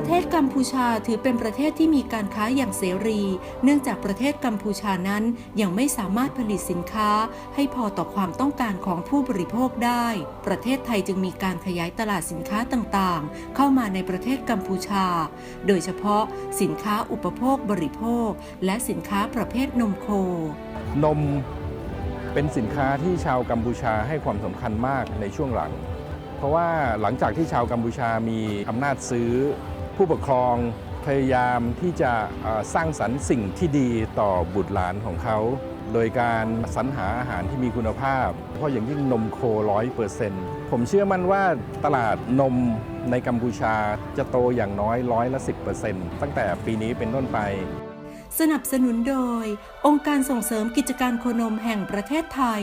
ประเทศกัมพูชาถือเป็นประเทศที่มีการค้าอย่างเสรี เนื่องจากประเทศกัมพูชานั้นยังไม่สามารถผลิตสินค้า ให้พอต่อความต้องการของผู้บริโภคได้ ประเทศไทยจึงมีการขยายตลาดสินค้าต่างๆ เข้ามาในประเทศกัมพูชา โดยเฉพาะสินค้าอุปโภคบริโภค และสินค้าประเภทนมโค นมเป็นสินค้าที่ชาวกัมพูชาให้ความสำคัญมากในช่วงหลัง เพราะว่าหลังจากที่ชาวกัมพูชามีอำนาจซื้อ ผู้ปกครองพยายามที่จะสร้างสรรค์สิ่งที่ดีต่อบุตรหลานของเขา โดยการสรรหาอาหารที่มีคุณภาพ เพราะอย่างยิ่งนมโคร้อยเปอร์เซ็นต์ผมเชื่อมั่นว่าตลาดนมในกัมพูชาจะโตอย่างน้อยร้อยละสิตั้งแต่ปีนี้เป็นต้นไป สนับสนุนโดย องค์การส่งเสริมกิจการโคนมแห่งประเทศไทย